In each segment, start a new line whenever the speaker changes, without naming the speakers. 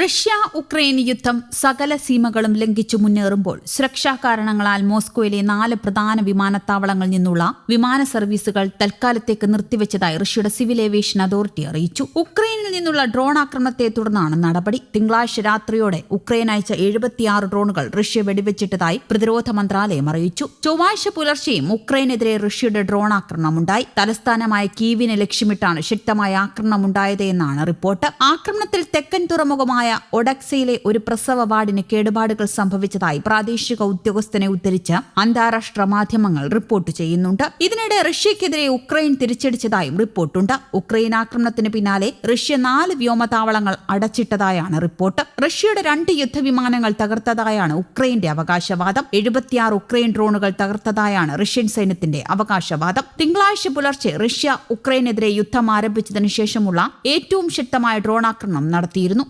Russia Ukraine യുദ്ധം സകല സീമകളും ലംഘിച്ചു മുന്നേറുമ്പോൾ സുരക്ഷാ കാരണങ്ങളാൽ മോസ്കോയിലെ നാല് പ്രധാന വിമാനത്താവളങ്ങളിൽ നിന്നുള്ള വിമാന സർവീസുകൾ തൽക്കാലത്തേക്ക് നിർത്തിവെച്ചതായി റഷ്യയുടെ സിവിൽ ഏവിയേഷൻ അതോറിറ്റി അറിയിച്ചു. ഉക്രൈനിൽ നിന്നുള്ള ഡ്രോൺ ആക്രമണത്തെ തുടർന്നാണ് നടപടി. തിങ്കളാഴ്ച രാത്രിയോടെ ഉക്രൈൻ അയച്ച എഴുപത്തിയാറ് ഡ്രോണുകൾ റഷ്യ വെടിവെച്ചിട്ടതായി പ്രതിരോധ മന്ത്രാലയം അറിയിച്ചു. ചൊവ്വാഴ്ച പുലർച്ചെയും ഉക്രൈനെതിരെ റഷ്യയുടെ ഡ്രോൺ ആക്രമണമുണ്ടായി. തലസ്ഥാനമായ കീവിനെ ലക്ഷ്യമിട്ടാണ് ശക്തമായ ആക്രമണമുണ്ടായത് എന്നാണ് റിപ്പോർട്ട്. ആക്രമണത്തിൽ തെക്കൻ തുറമുഖമായ ഒഡക്സയിലെ ഒരു പ്രസവ വാർഡിന് കേടുപാടുകൾ സംഭവിച്ചതായി പ്രാദേശിക ഉദ്യോഗസ്ഥനെ ഉദ്ധരിച്ച് അന്താരാഷ്ട്ര മാധ്യമങ്ങൾ റിപ്പോർട്ട് ചെയ്യുന്നുണ്ട്. ഇതിനിടെ റഷ്യക്കെതിരെ ഉക്രൈൻ തിരിച്ചടിച്ചതായും റിപ്പോർട്ടുണ്ട്. ഉക്രൈൻ ആക്രമണത്തിന് പിന്നാലെ റഷ്യ നാല് വ്യോമതാവളങ്ങൾ അടച്ചിട്ടതായാണ് റിപ്പോർട്ട്. റഷ്യയുടെ രണ്ട് യുദ്ധവിമാനങ്ങൾ തകർത്തതായാണ് ഉക്രൈന്റെ അവകാശവാദം. എഴുപത്തിയാറ് ഉക്രൈൻ ഡ്രോണുകൾ തകർത്തതായാണ് റഷ്യൻ സൈന്യത്തിന്റെ അവകാശവാദം. തിങ്കളാഴ്ച പുലർച്ചെ റഷ്യ ഉക്രൈനെതിരെ യുദ്ധം ആരംഭിച്ചതിനു ശേഷമുള്ള ഏറ്റവും ശക്തമായ ഡ്രോൺ ആക്രമണം നടത്തിയിരുന്നു.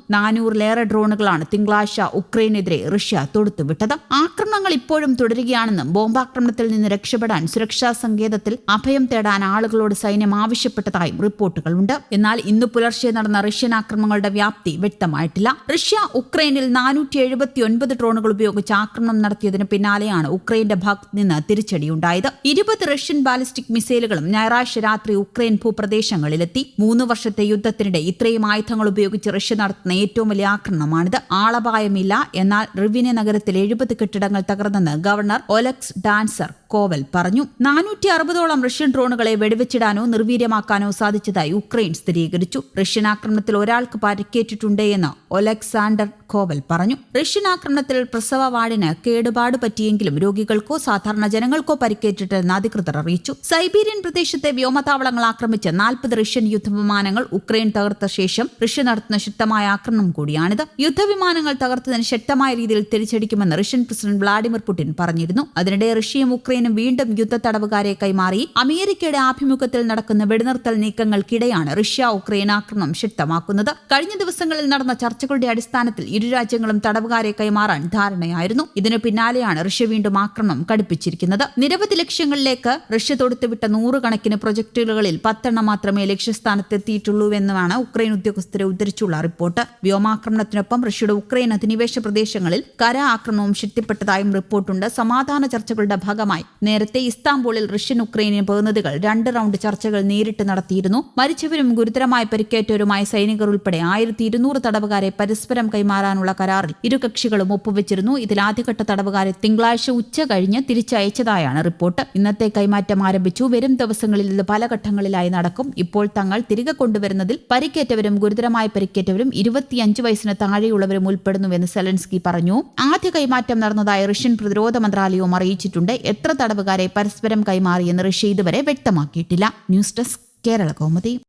നാനൂറിലേറെ ഡ്രോണുകളാണ് തിങ്കളാഴ്ച ഉക്രൈനെതിരെ റഷ്യ തൊടുത്തുവിട്ടത് ആക്രമണങ്ങൾ ഇപ്പോഴും തുടരുകയാണെന്നും ബോംബാക്രമണത്തിൽ നിന്ന് രക്ഷപ്പെടാൻ സുരക്ഷാ സങ്കേതത്തിൽ അഭയം തേടാൻ ആളുകളോട് സൈന്യം ആവശ്യപ്പെട്ടതായും റിപ്പോർട്ടുകളുണ്ട്. എന്നാൽ ഇന്ന് പുലർച്ചെ നടന്ന റഷ്യൻ ആക്രമണങ്ങളുടെ വ്യാപ്തി വ്യക്തമായിട്ടില്ല. റഷ്യ ഉക്രൈനിൽ നാനൂറ്റി എഴുപത്തി ഒൻപത് ഡ്രോണുകൾ ഉപയോഗിച്ച് ആക്രമണം നടത്തിയതിന് പിന്നാലെയാണ് ഉക്രൈന്റെ ഭാഗത്ത് നിന്ന് തിരിച്ചടിയുണ്ടായത്. ഇരുപത് റഷ്യൻ ബാലിസ്റ്റിക് മിസൈലുകളും ഞായറാഴ്ച രാത്രി ഉക്രൈൻ ഭൂപ്രദേശങ്ങളിലെത്തി. മൂന്ന് വർഷത്തെ യുദ്ധത്തിനിടെ ഇത്രയും ആയുധങ്ങൾ ഉപയോഗിച്ച് റഷ്യ നടത്തുന്ന ഏറ്റവും വലിയ ആക്രമണമാണിത്. ആളപായമില്ല. എന്നാൽ റിവിനെ നഗരത്തിൽ എഴുപത് കെട്ടിടങ്ങൾ തകർന്നെന്ന് ഗവർണർ ഒലക്സ് ഡാൻസർ കോവൽ പറഞ്ഞു നാനൂറ്റി അറുപതോളം റഷ്യൻ ഡ്രോണുകളെ വെടിവെച്ചിടാനോ നിർവീര്യമാക്കാനോ സാധിച്ചതായി ഉക്രൈൻ സ്ഥിരീകരിച്ചു. റഷ്യൻ ആക്രമണത്തിൽ ഒരാൾക്ക് പരിക്കേറ്റിട്ടുണ്ട് എന്ന് ഒലക്സാണ്ടർ കോവൽ പറഞ്ഞു. റഷ്യൻ ആക്രമണത്തിൽ പ്രസവ വാർഡിന് കേടുപാട് പറ്റിയെങ്കിലും രോഗികൾക്കോ സാധാരണ ജനങ്ങൾക്കോ പരിക്കേറ്റിട്ടെന്ന് അധികൃതർ അറിയിച്ചു. സൈബീരിയൻ പ്രദേശത്തെ വ്യോമതാവളങ്ങൾ ആക്രമിച്ച് നാൽപ്പത് റഷ്യൻ യുദ്ധവിമാനങ്ങൾ ഉക്രൈൻ തകർത്ത ശേഷം റഷ്യ നടത്തുന്ന ശക്തമായ ആക്രമണം കൂടിയാണിത്. യുദ്ധവിമാനങ്ങൾ തകർത്തതിന് ശക്തമായ രീതിയിൽ തിരിച്ചടിക്കുമെന്ന് റഷ്യൻ പ്രസിഡന്റ് വ്ളാഡിമിർ പുടിൻ പറഞ്ഞിരുന്നു. അതിനിടെ റഷ്യയും ഉക്രൈനും വീണ്ടും യുദ്ധ തടവുകാരെ കൈമാറി. അമേരിക്കയുടെ ആഭിമുഖ്യത്തിൽ നടക്കുന്ന വെടിനിർത്തൽ നീക്കങ്ങൾക്കിടെയാണ് റഷ്യ ഉക്രൈൻ ആക്രമണം ശക്തമാക്കുന്നത്. കഴിഞ്ഞ ദിവസങ്ങളിൽ നടന്ന ചർച്ചകളുടെ അടിസ്ഥാനത്തിൽ ഇരു രാജ്യങ്ങളും തടവുകാരെ കൈമാറാൻ ധാരണയായിരുന്നു. ഇതിനു പിന്നാലെയാണ് റഷ്യ വീണ്ടും ആക്രമണം കടുപ്പിച്ചിരിക്കുന്നത്. നിരവധി ലക്ഷ്യങ്ങളിലേക്ക് റഷ്യ തൊടുത്തുവിട്ട നൂറുകണക്കിന് പ്രൊജക്ടുകളിൽ പത്തെണ്ണം മാത്രമേ ലക്ഷ്യസ്ഥാനത്തെത്തിയിട്ടുള്ളൂവെന്നാണ് ഉക്രൈൻ ഉദ്യോഗസ്ഥരെ ഉദ്ധരിച്ചുള്ള റിപ്പോർട്ട്. വ്യോമാക്രമണത്തിനൊപ്പം റഷ്യയുടെ ഉക്രൈൻ അധിനിവേശ പ്രദേശങ്ങളിൽ കര ആക്രമണവും ശക്തിപ്പെട്ടതായും റിപ്പോർട്ടുണ്ട്. സമാധാന ചർച്ചകളുടെ ഭാഗമായി നേരത്തെ ഇസ്താംബൂളിൽ റഷ്യൻ ഉക്രൈനിയൻ പ്രതിനിധികൾ രണ്ട് റൗണ്ട് ചർച്ചകൾ നേരിട്ട് നടത്തിയിരുന്നു. മരിച്ചവരും ഗുരുതരമായി പരിക്കേറ്റവരുമായ സൈനികർ ഉൾപ്പെടെ ആയിരത്തി ഇരുന്നൂറ് തടവുകാരെ പരസ്പരം കൈമാറാനുള്ള കരാറിൽ ഇരു കക്ഷികളും ഒപ്പുവെച്ചിരുന്നു. ഇതിൽ ആദ്യഘട്ട തടവുകാരെ തിങ്കളാഴ്ച ഉച്ച കഴിഞ്ഞ് തിരിച്ചയച്ചതായാണ് റിപ്പോർട്ട്. ഇന്നത്തെ കൈമാറ്റം ആരംഭിച്ചു. വരും ദിവസങ്ങളിൽ ഇത് പല ഘട്ടങ്ങളിലായി നടക്കും. ഇപ്പോൾ തങ്ങൾ തിരികെ കൊണ്ടുവരുന്നതിൽ പരിക്കേറ്റവരും ഗുരുതരമായി പരിക്കേറ്റവരും ഇരുപത്തിയഞ്ച് വയസ്സിന് താഴെയുള്ളവരും ഉൾപ്പെടുന്നുവെന്ന് സെലൻസ്കി പറഞ്ഞു. ആദ്യ കൈമാറ്റം നടന്നതായി റഷ്യൻ പ്രതിരോധ മന്ത്രാലയവും അറിയിച്ചിട്ടുണ്ട്. എത്ര തടവുകാരെ പരസ്പരം കൈമാറിയെന്ന് റഷ്യ ഇതുവരെ വ്യക്തമാക്കിയിട്ടില്ല. News desk Kerala Kaumudi.